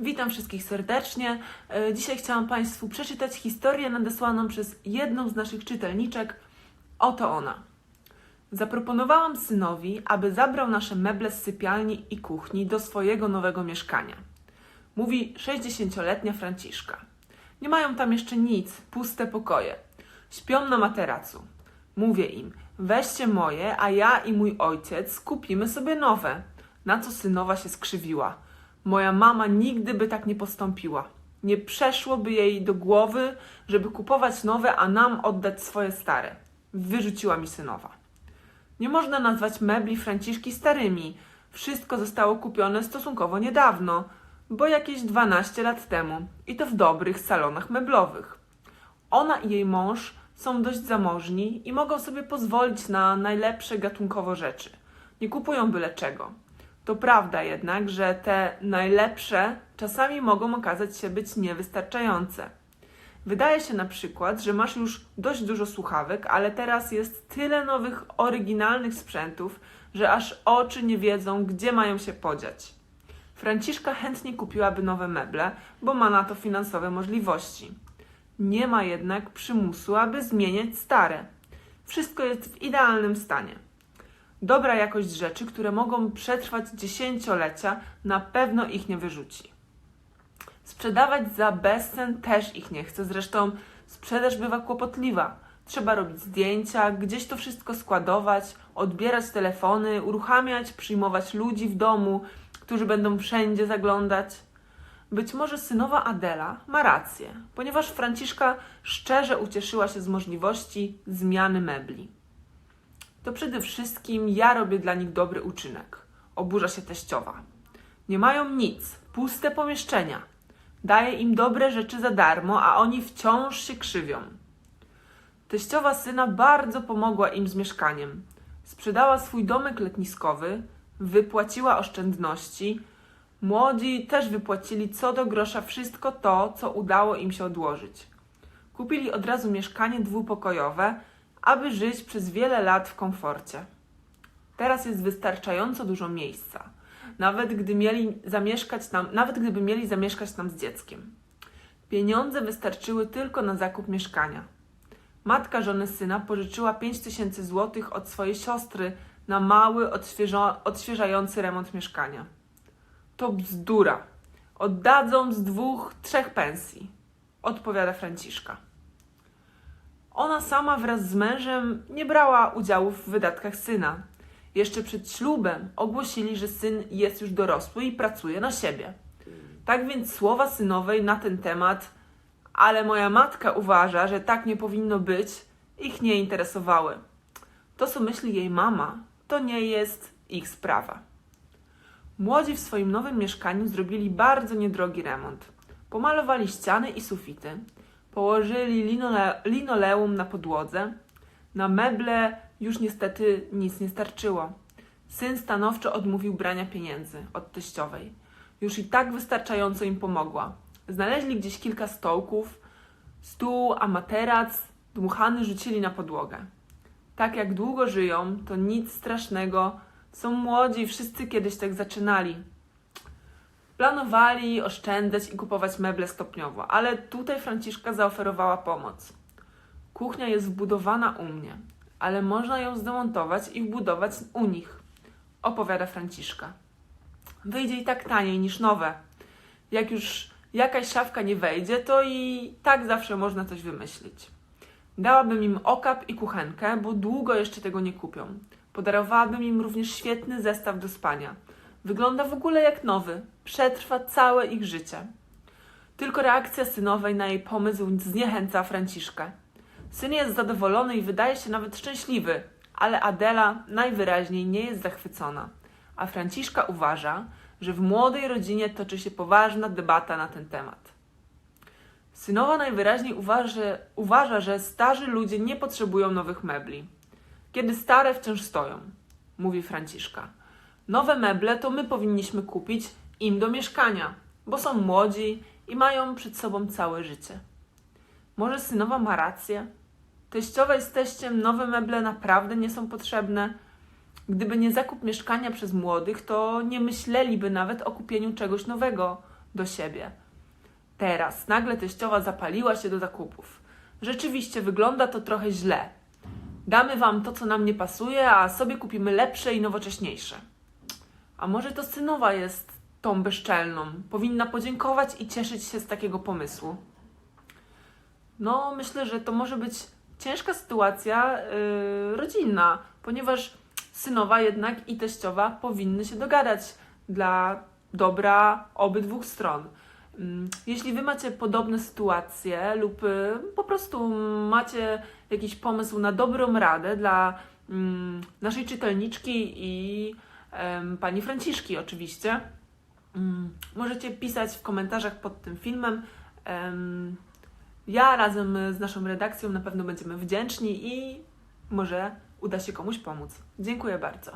Witam wszystkich serdecznie. E, Dzisiaj chciałam Państwu przeczytać historię nadesłaną przez jedną z naszych czytelniczek. Oto ona. Zaproponowałam synowi, aby zabrał nasze meble z sypialni i kuchni do swojego nowego mieszkania. Mówi 60-letnia Franciszka. Nie mają tam jeszcze nic, puste pokoje. Śpią na materacu. Mówię im, weźcie moje, a ja i mój ojciec kupimy sobie nowe. Na co synowa się skrzywiła. Moja mama nigdy by tak nie postąpiła. Nie przeszłoby jej do głowy, żeby kupować nowe, a nam oddać swoje stare. Wyrzuciła mi synowa. Nie można nazwać mebli Franciszki starymi. Wszystko zostało kupione stosunkowo niedawno, bo jakieś 12 lat temu i to w dobrych salonach meblowych. Ona i jej mąż są dość zamożni i mogą sobie pozwolić na najlepsze gatunkowo rzeczy. Nie kupują byle czego. To prawda jednak, że te najlepsze czasami mogą okazać się być niewystarczające. Wydaje się na przykład, że masz już dość dużo słuchawek, ale teraz jest tyle nowych, oryginalnych sprzętów, że aż oczy nie wiedzą, gdzie mają się podziać. Franciszka chętnie kupiłaby nowe meble, bo ma na to finansowe możliwości. Nie ma jednak przymusu, aby zmieniać stare. Wszystko jest w idealnym stanie. Dobra jakość rzeczy, które mogą przetrwać dziesięciolecia, na pewno ich nie wyrzuci. Sprzedawać za bezcen też ich nie chce, zresztą sprzedaż bywa kłopotliwa. Trzeba robić zdjęcia, gdzieś to wszystko składować, odbierać telefony, uruchamiać, przyjmować ludzi w domu, którzy będą wszędzie zaglądać. Być może synowa Adela ma rację, ponieważ Franciszka szczerze ucieszyła się z możliwości zmiany mebli. To przede wszystkim ja robię dla nich dobry uczynek. Oburza się teściowa. Nie mają nic, puste pomieszczenia. Daję im dobre rzeczy za darmo, a oni wciąż się krzywią. Teściowa syna bardzo pomogła im z mieszkaniem. Sprzedała swój domek letniskowy, wypłaciła oszczędności. Młodzi też wypłacili co do grosza wszystko to, co udało im się odłożyć. Kupili od razu mieszkanie dwupokojowe, aby żyć przez wiele lat w komforcie. Teraz jest wystarczająco dużo miejsca, nawet gdy mieli zamieszkać tam, nawet gdyby mieli zamieszkać tam z dzieckiem. Pieniądze wystarczyły tylko na zakup mieszkania. Matka żony syna pożyczyła 5 tysięcy złotych od swojej siostry na mały, odświeżający remont mieszkania. To bzdura. Oddadzą z dwóch, trzech pensji, odpowiada Franciszka. Ona sama wraz z mężem nie brała udziału w wydatkach syna. Jeszcze przed ślubem ogłosili, że syn jest już dorosły i pracuje na siebie. Tak więc słowa synowej na ten temat, ale moja matka uważa, że tak nie powinno być, ich nie interesowały. To, co myśli jej mama, to nie jest ich sprawa. Młodzi w swoim nowym mieszkaniu zrobili bardzo niedrogi remont. Pomalowali ściany i sufity, położyli linole linoleum na podłodze. Na meble już niestety nic nie starczyło. Syn stanowczo odmówił brania pieniędzy od teściowej. Już i tak wystarczająco im pomogła. Znaleźli gdzieś kilka stołków, stół, a materac dmuchany rzucili na podłogę. Tak jak długo żyją, to nic strasznego. Są młodzi, wszyscy kiedyś tak zaczynali. Planowali oszczędzać i kupować meble stopniowo, ale tutaj Franciszka zaoferowała pomoc. Kuchnia jest wbudowana u mnie, ale można ją zdemontować i wbudować u nich, opowiada Franciszka. Wyjdzie i tak taniej niż nowe. Jak już jakaś szafka nie wejdzie, to i tak zawsze można coś wymyślić. Dałabym im okap i kuchenkę, bo długo jeszcze tego nie kupią. Podarowałabym im również świetny zestaw do spania. Wygląda w ogóle jak nowy, przetrwa całe ich życie. Tylko reakcja synowej na jej pomysł zniechęca Franciszkę. Syn jest zadowolony i wydaje się nawet szczęśliwy, ale Adela najwyraźniej nie jest zachwycona. A Franciszka uważa, że w młodej rodzinie toczy się poważna debata na ten temat. Synowa najwyraźniej uważa, uważa, że starzy ludzie nie potrzebują nowych mebli. Kiedy stare wciąż stoją, mówi Franciszka. Nowe meble to my powinniśmy kupić im do mieszkania, bo są młodzi i mają przed sobą całe życie. Może synowa ma rację? Teściowej z teściem nowe meble naprawdę nie są potrzebne? Gdyby nie zakup mieszkania przez młodych, to nie myśleliby nawet o kupieniu czegoś nowego, do siebie. Teraz nagle teściowa zapaliła się do zakupów. Rzeczywiście wygląda to trochę źle. Damy wam to, co nam nie pasuje, a sobie kupimy lepsze i nowocześniejsze. A może to synowa jest tą bezczelną? Powinna podziękować i cieszyć się z takiego pomysłu. No, myślę, że to może być ciężka sytuacja yy, rodzinna, ponieważ synowa jednak i teściowa powinny się dogadać dla dobra obydwu stron. Ym, Jeśli wy macie podobne sytuacje lub y, po prostu macie jakiś pomysł na dobrą radę dla ym, naszej czytelniczki i pani Franciszki oczywiście, możecie pisać w komentarzach pod tym filmem. Em, ja razem z naszą redakcją na pewno będziemy wdzięczni i może uda się komuś pomóc. Dziękuję bardzo.